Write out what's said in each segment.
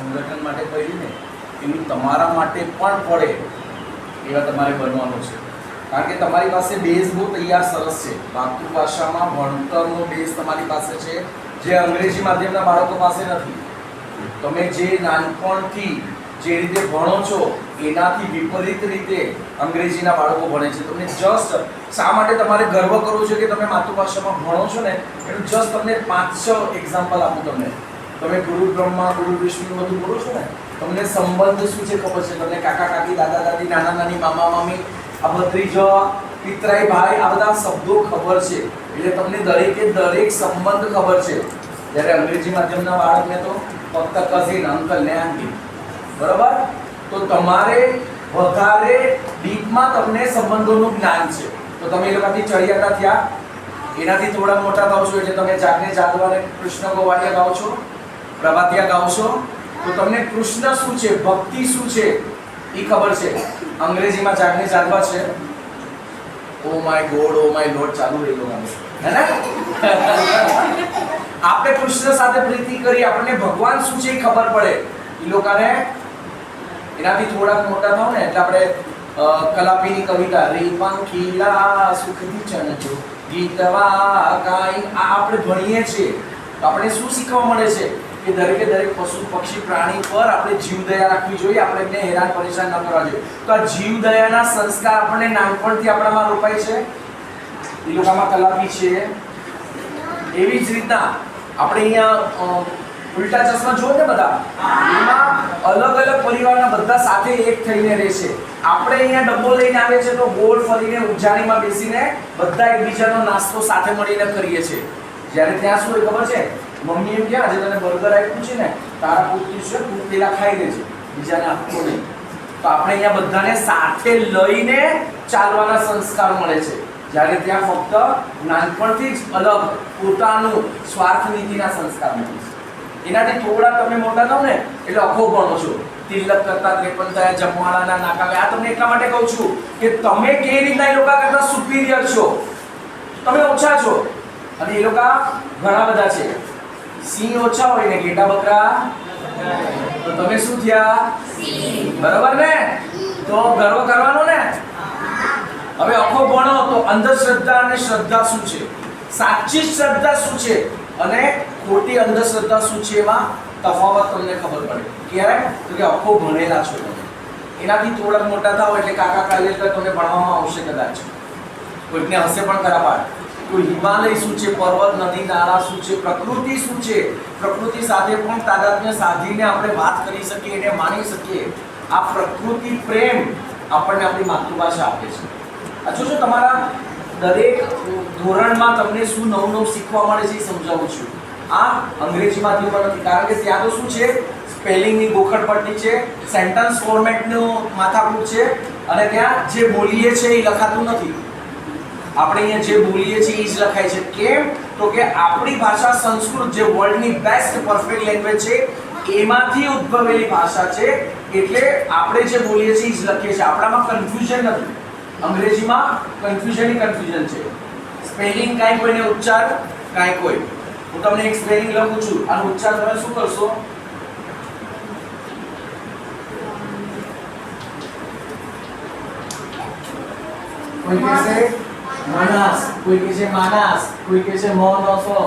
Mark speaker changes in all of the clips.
Speaker 1: સંગઠન માટે કરીને ને, એનું તમારા માટે પણ પડે એવા તમારે બનવાનું છે. કારણ કે તમારી પાસે બેઝ બહુ તૈયાર સરસ છે. માતૃભાષામાં ભણતરનો બેઝ તમારી પાસે છે, જે અંગ્રેજી માધ્યમના બાળકો પાસે નથી. તમે જે નાનપણથી જે રીતે ભણો છો, એનાથી વિપરીત રીતે અંગ્રેજીના બાળકો ભણે છે. તમને જસ્ટ શા માટે તમારે ગર્વ કરવો છે કે તમે માતૃભાષામાં ભણો છો ને? એનું જસ્ટ તમને પાંચ છ એક્ઝામ્પલ આપું તમને. તમે ગુરુ બ્રહ્મા, ગુરુ વિષ્ણુ બધું બોલો છો ને, તમને સંબંધ શું છે ખબર છે? તમને કાકા, કાકી, દાદા, દાદી, નાના, નાની, મામા, મામી, આ ભત્રીજો પિતરાઈ ભાઈ, આ બધા શબ્દો ખબર છે. એટલે તમને દરેકે દરેક સંબંધ ખબર છે. જ્યારે અંગ્રેજી માધ્યમના બાળકને તો ફક્ત કઝિન અંકલ ને આંટી બરાબર? તો તમારે વધારે ડીપમાં તમને સંબંધોનું જ્ઞાન છે. તો તમે એ લોકોથી ચડિયાતા થયા. એનાથી થોડા મોટા થાવ છો, એટલે તમે જાગને જાગવાને કૃષ્ણ ગોવાળિયા ગાઓ છો. પ્રભાતિયા ગાવશો તો તમને કૃષ્ણ શું છે? ભક્તિ શું છે? એ ખબર છે. અંગ્રેજીમાં જાગને ચાલવા છે. ઓ my God, O my Lord, ચાલુ રહી ગયું આપણે કૃષ્ણ સાથે પ્રીતિ કરી, આપણને ભગવાન શું છે એ ખબર પડે. એ લોકોને એનાથી થોડાક મોટા થાવ ને, એટલે આપણે કલાપીની કવિતા, રી પંખીલા સુખની ચણજો. ગીતવા કાઈ આ આપણે ભણીએ છીએ. તો આપણે શું શીખવા મળે છે? કે દરેકે દરેક પશુ, પક્ષી, પ્રાણી પર આપણે જીવદયા રાખવી જોઈએ. આપણે એમને હેરાન, પરેશાન ન કરવા જોઈએ. તો આ જીવદયાના સંસ્કાર આપણને નાનપણથી આપણામાં રોપાય છે? એ કલાપી છે? એવી જ રીતના આપણે અહીંયા ઉલટા ચશ્મા જુઓ ને બધા? એમાં અલગ અલગ પરિવારના બધા સાથે એક થઈને રહે છે આપણે અહીંયા ડબ્બો લઈને આવે છે તો ગોળ ફરીને ઉજાણીમાં બેસીને બધા એકબીજાનો નાસ્તો સાથે મળીને કરીએ છીએ. જ્યારે ત્યાં શું ખબર છે? મમ્મી એમ ક્યાં આજે તને બર્ગર આપ્યું છે ને, તારા પૂરતું છે તું પેલા ખાઈ છે બીજાને આપતો નહીં. તો આપણે અહીંયા બધાને સાથે લઈને ચાલવાના સંસ્કાર મળે છે. જ્યારે ત્યાં ફક્ત નાનપણથી જ અલગ પોતાનું સ્વાર્થ નીતિના સંસ્કાર મળે છે. એનાથી થોડા તમે મોટા થાવ ને, એટલે અખો ભણો છો. તિલક કરતા ત્રેપન થયા જમવાડાના નાકા આ તમને એટલા માટે કહું છું કે તમે કેવી રીતના એ લોકો કરતા સુપિરિયર છો? તમે ઓછા છો. અને એ લોકો ઘણા બધા છે. સિંહ ઓછા હોય ને ઘેટા બકરા? તો તમે શું થયા? બરાબર ને? તો ગર્વ કરવાનો ને? હવે અખો ભણો તો અંધશ્રદ્ધા અને શ્રદ્ધા શું છે? સાચી શ્રદ્ધા શું છે? અને ખોટી અંધશ્રદ્ધા શું છે એમાં? તફાવત તમને ખબર પડે. ક્યારે? તો કે અખો ભણેલા છો તમે. એનાથી થોડાક મોટા થાવ એટલે કાકા કાલે તમને ભણવામાં આવશે કદાચ. કોઈકને હશે પણ ખરા પાડ કોઈ હિમાલય શું છે, પર્વત, નદી, નાળા શું છે, પ્રકૃતિ શું છે? પ્રકૃતિ સાથે પણ તાદાત્મ્ય સાધીને આપણે વાત કરી શકીએ એને માણી શકીએ. આ પ્રકૃતિ પ્રેમ આપણને આપણી માતૃભાષા આપે છે. આ જોજો તમારા દરેક ધોરણમાં તમને શું નવું નવું શીખવા મળે છે એ સમજાવું છું. આ અંગ્રેજી પણ નથી, કારણ કે ત્યાં તો શું છે, સ્પેલિંગની ગોખડ પડતી છે, સેન્ટન્સ ફોર્મેટનું માથાકૂટ છે, અને ત્યાં જે બોલીએ છે એ લખાતું નથી. આપણે અહીંયા જે બોલીએ છીએ એ લખાય છે કેમ? તો કે આપણી ભાષા સંસ્કૃત જે વર્લ્ડની બેસ્ટ પરફેક્ટ લેંગ્વેજ છે, એમાંથી ઉદ્ભવેલી ભાષા છે. એટલે આપણે જે બોલીએ છીએ એ જ લખીએ છીએ. આપણામાં કન્ફ્યુઝન નથી. અંગ્રેજીમાં કન્ફ્યુઝન કન્ફ્યુઝન છે. સ્પેલિંગ કાંઈ કોઈને ઉચ્ચાર કાંઈ કોઈ. હું તમને એક સ્પેલિંગ લખું છું. આનો ઉચ્ચાર તમે શું કરશો? કોઈ કહેશે? માણસ, કોઈ કહે છે માનસ કોઈ કહે છે મોનસો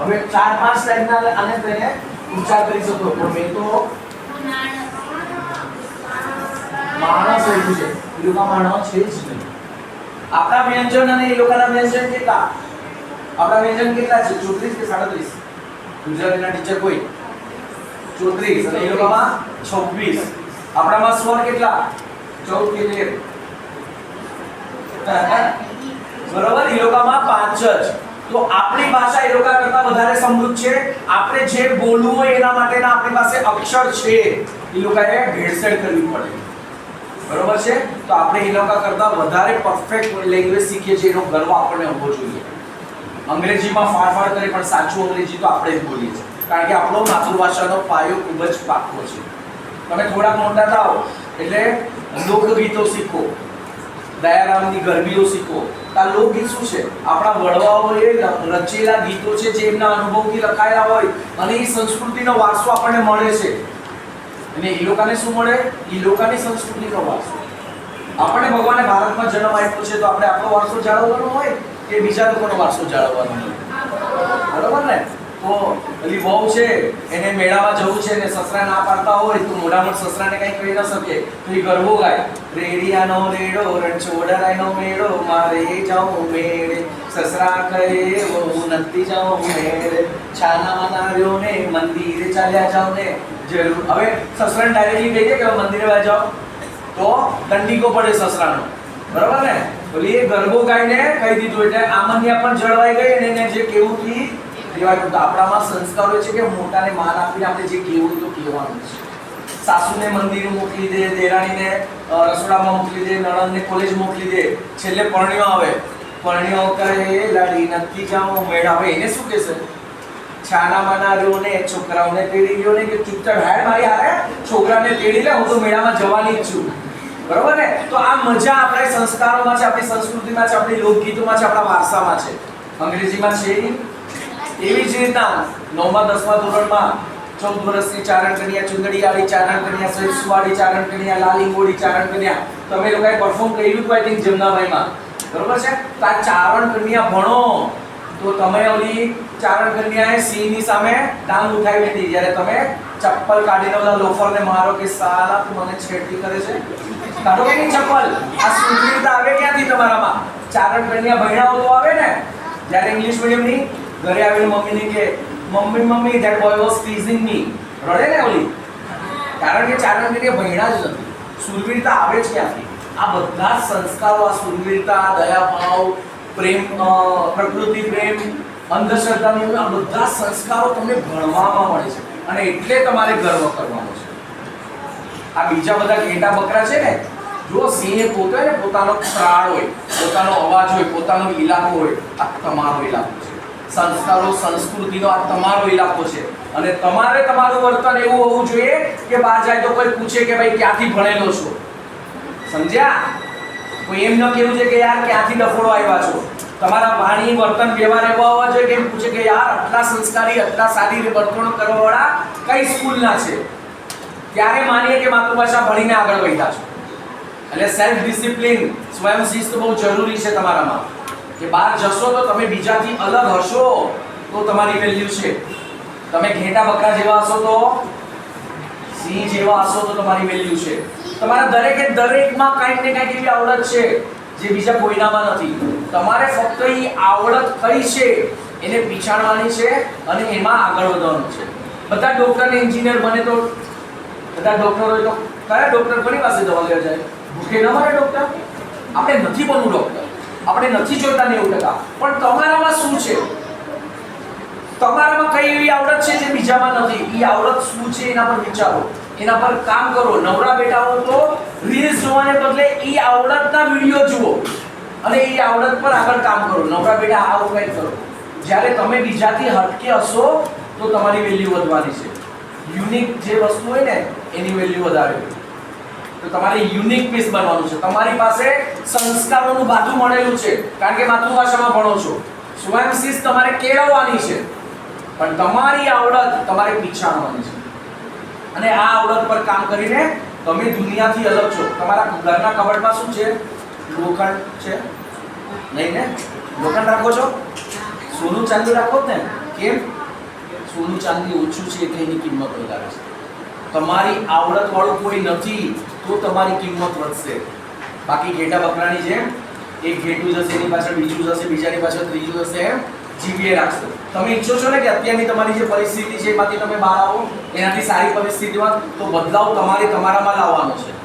Speaker 1: હવે ચાર પાંચ ટાઈપના આને તેને ઉચ્ચાર કરી શકો પણ મેં તો માણસ લખ્યું છે. એ લોકો માણસ છે જ નહીં. આપણા વ્યંજન અને એ લોકોના વ્યંજન કેટલા? આપણા વ્યંજન કેટલા છે? ચોત્રીસ કે સાડત્રીસ? ગુજરાતીના ટીચર કોઈ? ચોત્રીસ. અને એ લોકોમાં છવ્વીસ. આપણામાં સ્વર કેટલા? ચૌદ કે તેર. બરોબર? એ લોકોમાં પાંચ જ તો આપણી ભાષા એ લોકો કરતા વધારે સમૃદ્ધ છે. આપણે જે બોલવું હોય એના માટેના આપણી પાસે અક્ષર છે. એ લોકોએ ભેળસેળ કરવી પડે. બરોબર છે? તો આપણે એ લોકો કરતા વધારે પરફેક્ટ લેંગ્વેજ શીખીએ છીએ. એનો ગર્વ આપણને હોવો જોઈએ. અંગ્રેજીમાં ફાળફાળ કરી પણ સાચું અંગ્રેજી તો આપણે જ બોલીએ છીએ. કારણ કે આપણો માતૃભાષાનો પાયો ખૂબ જ પાકો છે. તમે થોડાક મોટા થાઓ, એટલે લોકગીતો શીખો. દયારામની ગરબીઓ શીખો. આ લોકગીત શું છે? આપણા વડવાઓએ રચેલા ગીતો છે જે એમના અનુભવથી લખાયેલા હોય અને એ સંસ્કૃતિનો વારસો આપણને મળે છે. અને એ લોકોને શું મળે? એ લોકોની સંસ્કૃતિનો વારસો. આપણે ભગવાને ભારતમાં જન્મ આપ્યો છે તો આપણે આપણો વારસો જાળવવાનો હોય કે બીજા લોકોનો વારસો જાળવવાનો હોય? બરોબર ને? તો પેલી વહુ છે, એને મેળામાં જવું છે ને સસરા ના પાડતા હોય, તો મોઢામાં સસરાને કઈ કહી ન શકે. તો એ ગરબો ગાય. રેડિયાનો રેડો રણછોડરાયનો મેળો, મારે જાઉં મેળે. સસરા કહે, વહુ નથી જાઉં મેળે. છાના માના ને, મંદિરે ચાલ્યા જાઉં ને. જરૂર. હવે સસરાને ડાયરેક્ટલી કહી દે કે મંદિરે વા જાઓ. તો દંડીકો પડે સસરાનો. બરાબર ને? બોલી એ ગરબો ગાઈને કહી દીધું. એટલે આમન્યા પણ જળવાઈ ગઈ અને એને જે કેવું કી કહેવાય તો આપણામાં સંસ્કારો છે કે મોટાને માન આપીને આપણે જે કહેવું તો કહેવાનું છે. સાસુને મંદિર મોકલી દે, દેરાણીને રસોડામાં મોકલી દે, નણંદને કોલેજ મોકલી દે. છેલ્લે પરણ્યો આવે. પરણ્યો કરે, લાડી નક્કી જાઓ, મેળા હવે એને શું કહેશે છાના માના રહ્યો ને, છોકરાઓને તેડી ગયો ને કે ચૂપચાપ હાય મારી હારે છોકરાને તેડી લે, હું તો મેળામાં જવાની જ છું. બરોબર ને? તો આ મજા આપણા સંસ્કારોમાં છે, આપણી સંસ્કૃતિમાં છે, આપણી લોકગીતોમાં છે, આપણા વારસામાં છે. અંગ્રેજીમાં છે ઈ. એવી જ રીતના નવમા, દસમા ધોરણમાં ચૌદ વર્ષની ચારણ કન્યા ચુંદડીયાળી ચારણ કન્યા સહિતસુવાળી ચારણ કન્યા, લાલી મોડી, ચારણ કન્યા. તમે લોકોએ પરફોર્મ કર્યું હતું આઈ થિંક જમનાભાઈમાં. બરોબર છે? તો આ ચારણ કન્યા ભણો. તો તમે ઓલી ચારણ કન્યાએ સિંહની સામે ડાંગ ઉઠાવી હતી જ્યારે તમે ચપ્પલ કાઢીને ઓલા લોફરને મારો કે સાલા, તું મને છેડતી કરે છે? કાઢો કે ચપ્પલ? આ સુંદરીતા આવે ક્યાંથી તમારામાં? ચારણ કન્યા ભણ્યા તો આવે ને. જ્યારે ઇંગ્લિશ મીડિયમની ઘરે આવીને મમ્મીને કે, મમ્મી mummy that boy was teasing me રડે ને ઓલી? કારણ કે ચારણ કે ભણ્યા જ નથી. સુરવીરતા આવે છે ક્યાંથી? આ બધા જ સંસ્કારો, આ સુરવીરતા, દયાભાવ, પ્રેમ પ્રકૃતિ, પ્રેમ, અંધશ્રદ્ધાની આ બધા સંસ્કારો તમને ભણવામાં મળે છે. અને એટલે તમારે ગર્વ કરવાનો છે. આ બીજા બધા ઘેટા બકરા છે ને, જો સિંહ પોતે ને પોતાનો ત્રાળ હોય, પોતાનો અવાજ હોય, પોતાનો ઇલાકો હોય, આ તમારો ઇલાકો સંસ્કારો, સંસ્કૃતિનો આ તમારો ઇલાકો છે. અને તમારે તમારું વર્તન એવું હોવું જોઈએ કે બહાર જાય તો કોઈ પૂછે કે ભાઈ ક્યાંથી ભણેલો છો? સમજ્યા? કોઈ એમ ન કેવું છે કે યાર ક્યાંથી ડફોડો આવ્યા છો? તમારા વાણી, વર્તન, વ્યવહાર એવા હોવા જોઈએ કે એમ પૂછે કે યાર આટલા સંસ્કારી, આટલા સારી રીતે વર્તણૂક કરવાવાળા કઈ સ્કૂલના છે? ત્યારે માનીએ કે માતૃભાષા ભણીને આગળ વધ્યા છો? એટલે સેલ્ફ ડિસિપ્લિન સ્વયં શિસ્ત બહુ જરૂરી છે તમારામાં. કે બહાર જશો તો તમે બીજાથી અલગ હશો તો તમારી વેલ્યુ છે. તમે ઘેટા બકરા જેવા હશો તો સિંહ જેવા હશો તો તમારી વેલ્યુ છે. તમારા દરેકે દરેકમાં કંઈક ને કંઈક એવી આવડત છે જે બીજા કોઈનામાં નથી. તમારે ફક્ત એ આવડત કઈ છે, એને પીછાડવાની છે અને એમાં આગળ વધવાનું છે. બધા ડોક્ટર ને એન્જિનિયર બને તો, બધા ડોક્ટર હોય તો, કયા ડોક્ટર કોની પાસે દવા લેવા જાય? ભૂખે ન મરે ડોક્ટર આપણે નથી બનવું ડોક્ટર આપણે નથી જોતા નેવું ટકા. પણ તમારામાં શું છે? તમારામાં કઈ એવી આવડત છે જે બીજામાં નથી? એ આવડત શું છે એના પર વિચારો. એના પર કામ કરો. નવરા બેટાઓ તો રીલ્સ જોવાને બદલે એ આવડતના વીડિયો જુઓ. અને એ આવડત પર આગળ કામ કરો. નવરા બેઠા આવું કંઈક કરો. જ્યારે તમે બીજાથી હટકે હશો, તો તમારી વેલ્યુ વધવાની છે. યુનિક જે વસ્તુ હોય ને, એની વેલ્યુ વધારે. તો તમારે યુનિક પીસ બનવાનું છે. તમારી પાસે સંસ્કારોનું બાજુ મળેલું છે. કારણ કે માતૃભાષામાં ભણો છો. સ્વયં શિસ્ત તમારે કેળવવાની છે. પણ તમારી આવડત તમારે પીછાણવાની છે. અને આ આવડત પર કામ કરીને તમે દુનિયાથી અલગ છો. તમારા ઘરના કબડમાં શું છે? લોખંડ છે? નહીં ને? લોખંડ રાખો છો? સોનું ચાંદી રાખો ને? કેમ? સોનું ચાંદી ઓછું છે એટલે એની કિંમત વધારે છે. તમારી આવડત વાળું કોઈ નથી, તો તમારી કિંમત વધશે. બાકી ઘેટા બકરાની જેમ, એક ઘેટું જશે, એની પાછળ બીજું જશે, બીજાની પાછળ ત્રીજું જશે, એમ જીવીએ રાખશો. તમે ઈચ્છો છો ને કે અત્યારની તમારી જે પરિસ્થિતિ છે, એમાંથી તમે બહાર આવો, એનાથી સારી પરિસ્થિતિમાં તો બદલાવ તમારે તમારામાં લાવવાનો છે.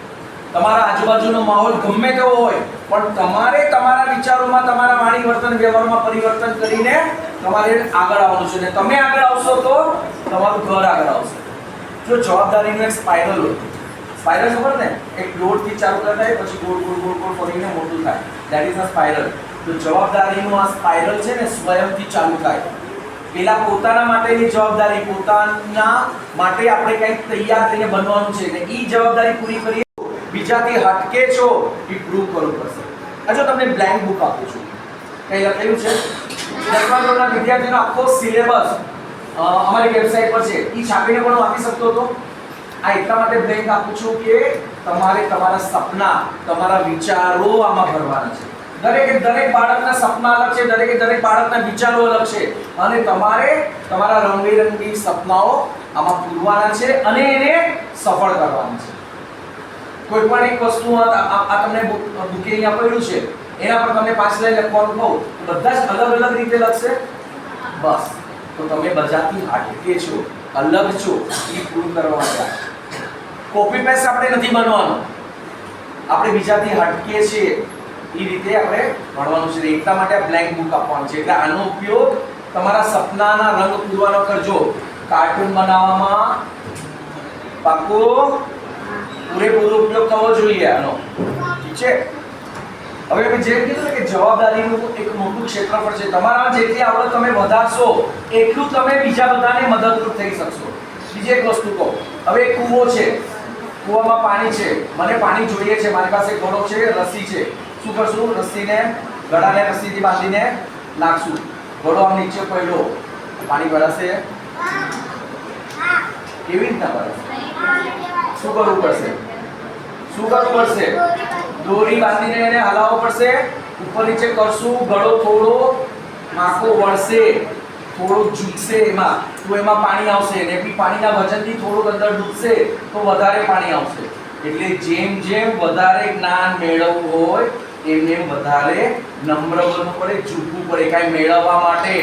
Speaker 1: તમારા આજુબાજુનો માહોલ ગમે તેવો હોય, પણ તમારે તમારા વિચારોમાં, તમારા વાણી વર્તન, વ્યવહારમાં પરિવર્તન કરીને તમારે આગળ આવવાનું છે. અને તમે આગળ આવશો તો તમારું ઘર આગળ આવશે. જો જવાબદારીનું એક સ્પાઇરલ હોય સ્પાઇરલ ખબર ને? એક થી ચાલુ થાય પછી ગોળ ગોળ ગોળ ગોળ ફરીને મોટું થાય. દેટ ઇઝ અ સ્પાઇરલ તો જવાબદારીનું આ સ્પાઇરલ છે ને સ્વયંથી ચાલુ થાય. પેલા પોતાના માટેની જવાબદારી, પોતાના માટે આપણે કંઈક તૈયાર થઈને બનવાનું છે ને એ જવાબદારી પૂરી કરીએ બીજાથી હટકે છો એ પ્રૂવ કરવું પડશે. જો તમને બ્લેન્ક બુક આપું છું. કઈ લખેલું છે? દસમા ધોરણના વિદ્યાર્થીનો આખો સિલેબસ અમારી વેબસાઇટ પર છે. એ છાપીને પણ હું આપી શકતો હતો. આ એટલા માટે બ્લેન્ક આપું છું કે તમારે તમારા સપના, તમારા વિચારો આમાં ભરવાના છે. દરેકે દરેક બાળકના સપના અલગ છે, દરેકે દરેક બાળકના વિચારો અલગ છે. અને તમારે તમારા રંગબેરંગી સપનાઓ આમાં પૂરવાના છે અને એને સફળ કરવાના છે. કોઈ પણ એક વસ્તુ આ તમને બુકે અહીંયા પડ્યું છે, એના પર તમને પાછળ લખવાનું કહું બધા જ અલગ અલગ રીતે લખશે? બસ. તો તમે બજારથી હાટકે છો, અલગ છો, એ પૂરું કરવા માટે કોપી પેસ્ટ આપણે નથી બનવાનું. આપણે બીજાથી હટકે છીએ. એ રીતે આપણે ભણવાનું છે. એકતા માટે આ બ્લેન્ક બુક આપવાનું છે. એટલે આનો ઉપયોગ તમારા સપનાના રંગ પૂરવાનો કરજો. કાર્ટૂન બનાવવામાં પાકો પૂરેપૂરો ઉપયોગ થવો જોઈએ આનો. ઠીક છે? હવે મેં જેમ કીધું કે જવાબદારીનું એક મોટું ક્ષેત્રફળ છે. તમારા જેટલી આવડત તમે વધારશો, એટલું તમે બીજા બધાને મદદરૂપ થઈ શકશો. બીજી એક વસ્તુ કહો. હવે કૂવો છે. કૂવામાં પાણી છે. મને પાણી જોઈએ છે. મારી પાસે ઘડો છે, રસ્સી છે. શું કરશું? રસ્સીને, ગળાને, રસ્સીથી બાંધીને નાખશું. ઘોડો આમ નીચે પડ્યો. પાણી ભરાશે? કેવી રીતના ભરાશે? શું કરવું પડશે? શું કરવું પડશે? દોરી બાંધીને એને હલાવવો પડશે. ઉપર નીચે કરશું. ગળો થોડો માખો વળશે. થોડો ઝૂકશે એમાં. તો એમાં પાણી આવશે ને બી પાણીના વજનથી થોડુંક અંદર ડૂબશે તો વધારે પાણી આવશે. એટલે જેમ જેમ વધારે જ્ઞાન મેળવવું હોય, એમ એમ વધારે નમ્ર બનવું પડે, ઝૂકવું પડે. કાંઈ મેળવવા માટે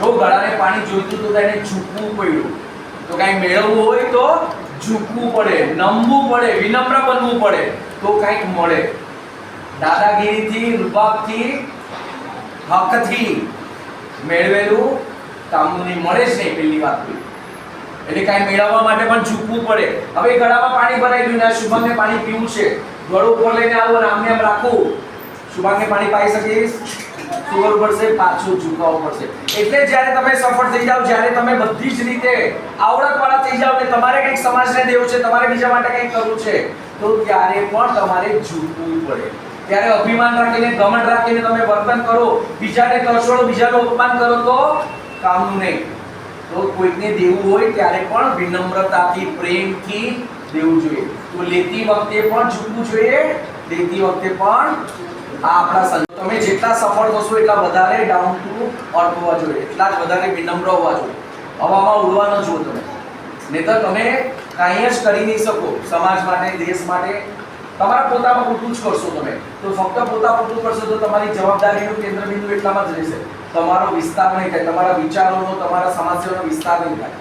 Speaker 1: જો ગળાને પાણી જોઈતું તો એને ઝૂકવું પડ્યું. તો કાંઈ મેળવવું હોય તો ઝૂકવું પડે, નમવું પડે, વિનમ્ર બનવું પડે, તો કાંઈક મળે. દાદાગીરીથી રૂબાબથી હકથી મેળવેલું કામનું મળે જ નહીં પેલી વાત. એટલે કાંઈ મેળવવા માટે પણ ઝૂકવું પડે. હવે ગળામાં પાણી ભરાઈ ગયું ને શુભાંગને પાણી પીવું છે. ગળો ઉપર લઈને આવો ને આમને આમ શુભાંગને પાણી પાઈ શકીશ શું પડશે, પાછું ઝુકાવવું પડશે. એટલે જ્યારે તમે સફળ થઈ જાઓ, જ્યારે તમે બધી જ રીતે આવડતવાળા થઈ જાઓ કે તમારે કંઈક સમાજને દેવું છે, તમારે બીજા માટે કંઈક કરવું છે, તો ત્યારે પણ તમારે ઝૂકવું પડે. ત્યારે અભિમાન રાખીને ઘમંડ રાખીને તમે વર્તન કરો. બીજાને કરશો બીજાનું અપમાન કરો તો કામનું નહીં. તો કોઈકને દેવું હોય ત્યારે પણ વિનમ્રતાથી, પ્રેમથી દેવું જોઈએ. તો લેતી વખતે પણ ઝૂકવું જોઈએ દેતી વખતે પણ આ આપણા તમે જેટલા સફળ થશો એટલા વધારે ડાઉન ટુ અર્થ હોવા જોઈએ. એટલા જ વધારે વિનમ્ર હોવા જોઈએ. હવામાં ઉડવા ન જુઓ તમે નહીંતર તમે કાંઈ જ કરી નહીં શકો. સમાજ માટે, દેશ માટે તમારા પોતામાં પૂરતું જ કરશો તમે. તો ફક્ત પોતા પૂરતું કરશો તો તમારી જવાબદારીનું કેન્દ્રબિંદુ એટલામાં જ રહેશે. તમારો વિસ્તાર નહીં થાય, તમારા વિચારોનો, તમારા સમસ્યાનો વિસ્તાર નહીં થાય.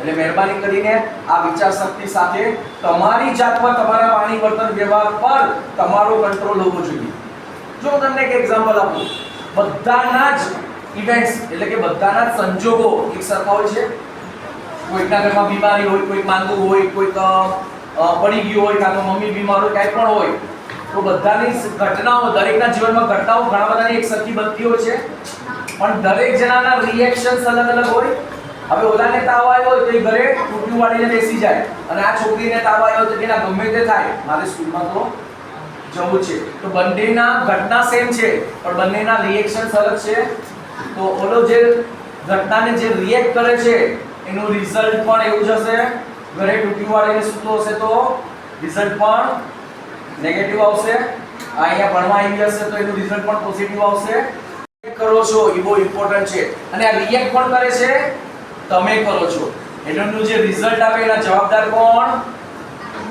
Speaker 1: એટલે મહેરબાની કરીને આ વિચાર શક્તિ સાથે તમારી જાત પર તમારા વાણી વર્તન વ્યવહાર પર તમારો કંટ્રોલ હોવો જોઈએ. જો હું તમને એક એક્ઝામ્પલ આપું. બધાના જ ઇવેન્ટ્સ એટલે કે બધાના જ સંજોગો એક સરખા હોય છે. કોઈકના ઘરમાં બીમારી હોય, કોઈક માંદું હોય, કોઈક પડી ગયું હોય કાં તો મમ્મી બીમાર હોય, કાંઈ પણ હોય, તો બધાની ઘટનાઓ, દરેકના જીવનમાં ઘટનાઓ ઘણા બધાની એક સરખી બનતી છે. પણ દરેક જણાના રિએક્શન્સ અલગ અલગ હોય. હવે ઓલાને તાવ આવ્યો હોય તો એ ઘરે ટૂંકી વાળીને બેસી જાય. અને આ છોકરીને તાવ આવ્યો તો એના ગમે તે થાય. મારે સ્કૂલમાં તો જવું છે. તો બંનેના ઘટના સેમ છે, પણ બંનેના રિએક્શન્સ અલગ છે. તો ઓલો જે ઘટનાને જે રિએક્ટ કરે છે, એનું રિઝલ્ટ પણ એવું જ હશે. ઘરે ટૂંકી વાળીને સૂતો હશે તો રિઝલ્ટ પણ નેગેટિવ આવશે. અહીંયા ભણવા આવી હશે તો એનું રિઝલ્ટ પણ પોઝિટિવ આવશે. કરો છો, એ બહુ ઇમ્પોર્ટન્ટ છે. અને આ રિએક્ટ કોણ કરે છે. તમે કરો છો. એનું જે રિઝલ્ટ આવે, એના જવાબદાર કોણ?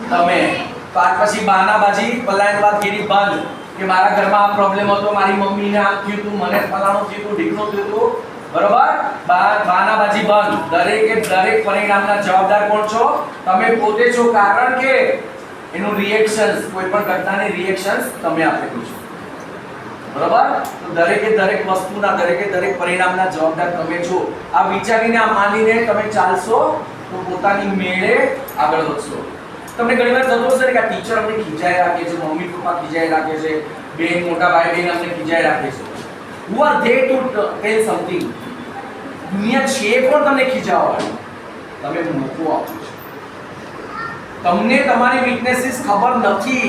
Speaker 1: તમે. તો આજ પછી બાનાબાજી પલાયનવાદ ગીરી બંધ કે મારા ઘરમાં આ પ્રોબ્લેમ હતો, મારી મમ્મીને આમ થયું હતું, મને ફલાણું થયું હતું, ઢીકણું થયું હતું. બરોબર? બા- બાનાબાજી બંધ. દરેકે દરેક પરિણામના જવાબદાર કોણ છો? તમે પોતે છો, કારણ કે એનું રિએક્શન્સ કોઈ પણ ઘટનાની રિએક્શન્સ તમે આપેલું છો. બરોબર? તો દરેકે દરેક વસ્તુના, દરેકે દરેક પરિણામના જવાબદાર તમે છો. આ વિચારીને, આ માનીને તમે ચાલશો, તો પોતાની મેળે આગળ વધશો. તમને ઘણી વાર થતું હશે કે આ ટીચર અમને ખીજાઈ રાખે છે, મમ્મી પપ્પા ખીજાઈ રાખે છે, બેન, મોટા ભાઈ બેન અમને ખીજાઈ રાખે છે. Who are they to tell something દુનિયા છે પણ તમને ખીજાવવાની તમે મૂકો આપો છો. તમને તમારી વીકનેસીસ ખબર નથી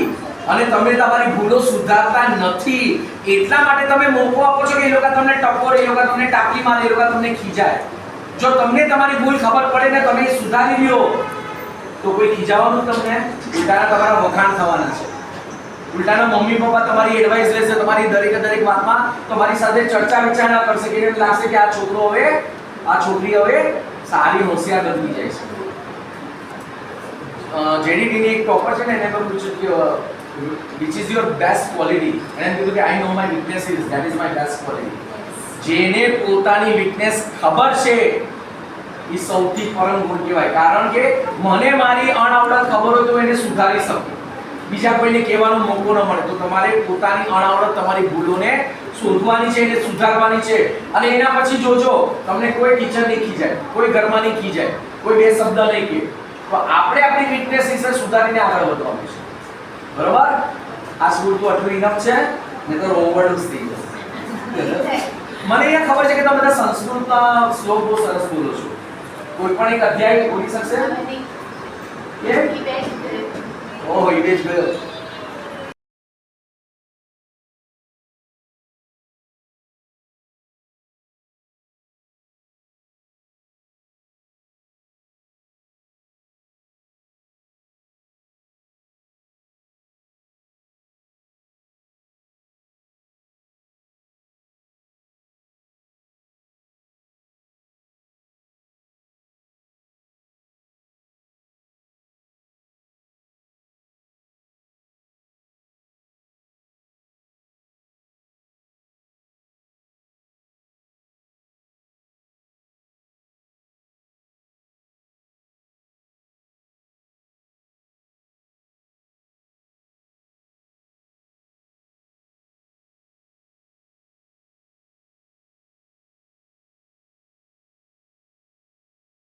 Speaker 1: અને તમે તમારી ભૂલો સુધારતા નથી. એટલા માટે તમે મોકો આપો છો કે એ લોકો તમને ટકોરે, એ લોકો તમને ટાંકી મારે, એ લોકો તમને ખીજાય. જો તમને તમારી ભૂલ ખબર પડે ને તમે સુધારી લ્યો, તો કોઈ ખીજાવાનું તમને ઉલટાના તમારા વખાણ થવાના છે. ઉલટાના મમ્મી પપ્પા તમારી એડવાઇસ લેશે તમારી દરેક દરેક વાતમાં તમારી સાથે ચર્ચા વિચારણા કરશે કે એમ લાગશે કે આ છોકરો હવે આ છોકરી હવે સારી હોશિયાર બની જાય છે. જેડીડીની એક ટોપર છે ને એને પણ પૂછ્યું કે which is your best quality એને કીધું કે I know my weakness is that is my best quality જેને પોતાની વીકનેસ ખબર છે એ સૌથી પરમ ગુણ કહેવાય. કારણ કે મને મારી અણઆવડત ખબર હોય તો એને સુધારી શકું. બીજા કોઈને કહેવાનો મોકો ન મળે. તો તમારે પોતાની અણઆવડત તમારી ભૂલોને શોધવાની છે એને સુધારવાની છે. અને એના પછી જોજો તમને કોઈ ટીચર નહીં ખીજાય કોઈ ઘરમાં નહીં ખીજાય કોઈ બે શબ્દ નહીં કહે. તો આપણે આપણી વીકનેસ વિશે સુધારીને આગળ વધવાનું છે બરોબર? આ સ્કૂલ તો આટલું ઇનફ છે ને તો ઓવરડોઝ થઈ જશે. મને એ ખબર છે કે તમે બધા સંસ્કૃતના શ્લોક બહુ સરસ બોલો છો. કોઈ પણ એક અધ્યાય બોલી શકશે? કેમ ઓહો ઈડેજ ગયો